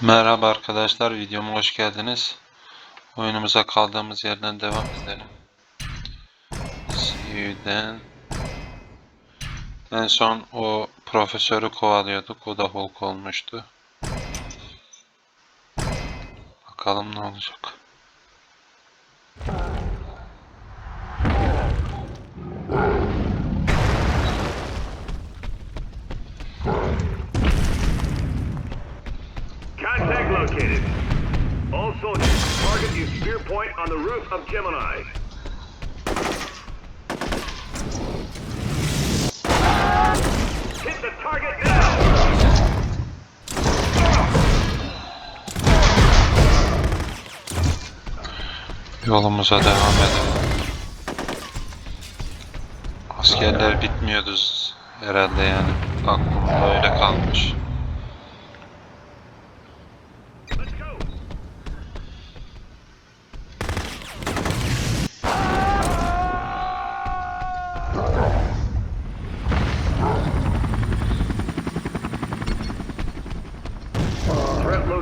Merhaba arkadaşlar, videoma hoş geldiniz. Oyunumuza kaldığımız yerden devam edelim. You'den. En son o profesörü kovalıyorduk, o da Hulk olmuştu. Bakalım ne olacak. Contact located. All soldiers, target use spear point on the roof of Gemini. Hit the target now! Yolumuza devam edelim. Askerler bitmiyordu herhalde yani. Aklımda öyle kalmış.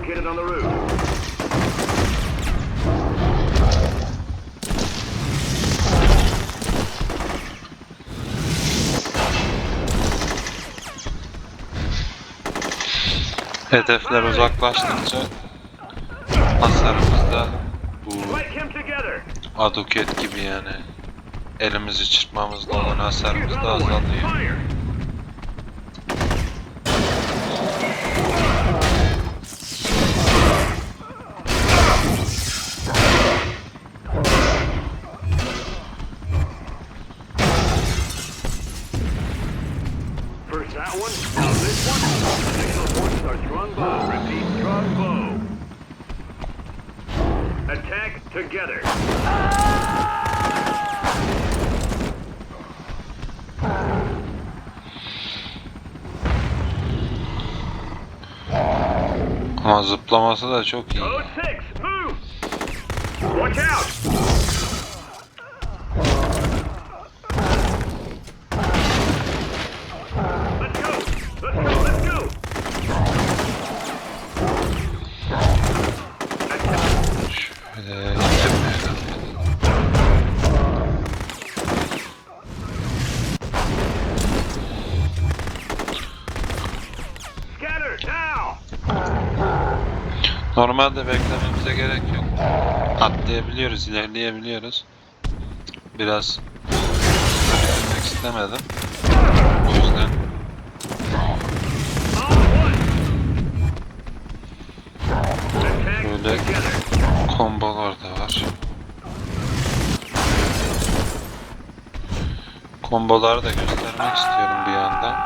Located on the roof. Hedefler uzaklaştıkça hasarımız da bu aduket gibi yani elimizi çırpmamızla olan hasarımız da azalıyor. That one, now this one. Additional forces are strong bow. Repeat, strong bow. Attack together. Ama zıplaması da çok iyi. Code 6, move! Watch out! Normalde beklememize gerek yok. Atlayabiliyoruz, ilerleyebiliyoruz. Biraz bitirmek istemedim. O yüzden Böyle. kombolar da var. Komboları da göstermek istiyorum bir yandan.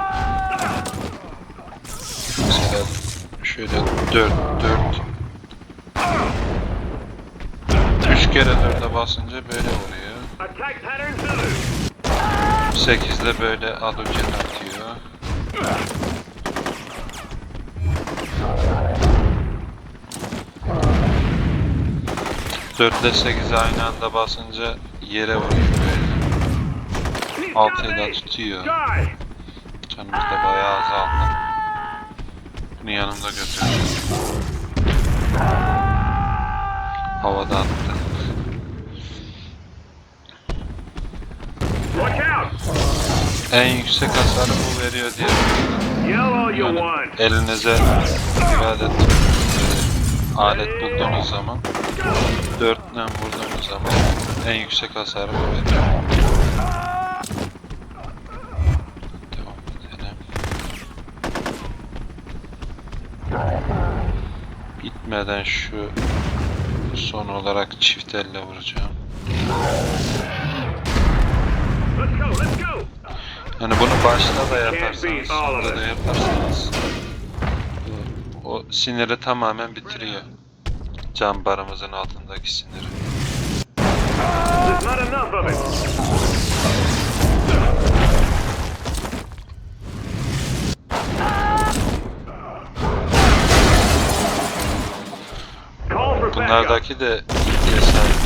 Mesela şöyle 4 4 3 kere 4'e basınca böyle oluyor. Attack pattern Zulu. 8'de böyle aduket atıyor. Dörtle 8'e aynı anda basınca yere vuruyor böyle. Altıyı da tutuyor. Canımız da bayağı azaldı. Bunu yanımda götüreceğim. Havada attı. Watch out! En yüksek hasarı bu veriyor diye Yani elinize dikkat et. Alet bulduğunuz zaman dörtle vurduğunuz zaman en yüksek hasarı bu veriyor. Gitmeden şu son olarak çift elle vuracağım. Let's go, let's go! Yani bunu başta da yaparsanız, sonda da yaparsanız o siniri tamamen bitiriyor. Can barımızın altındaki siniri. Bunlardaki de cesaret.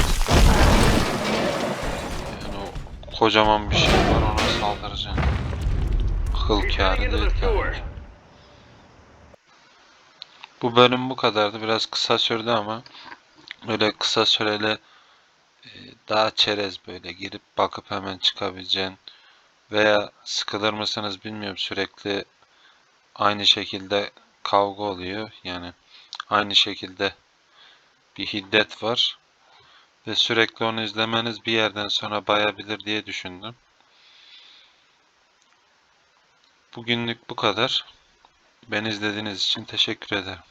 Yani o kocaman bir şey var saldıracaksın. Ki. Bu bölüm bu kadardı. Biraz kısa sürdü ama öyle kısa süreli e, daha çerez böyle girip bakıp hemen çıkabileceğin veya sıkılır mısınız bilmiyorum sürekli aynı şekilde kavga oluyor. Yani aynı şekilde bir hiddet var ve sürekli onu izlemeniz bir yerden sonra bayabilir diye düşündüm. Bugünlük bu kadar. Beni izlediğiniz için teşekkür ederim.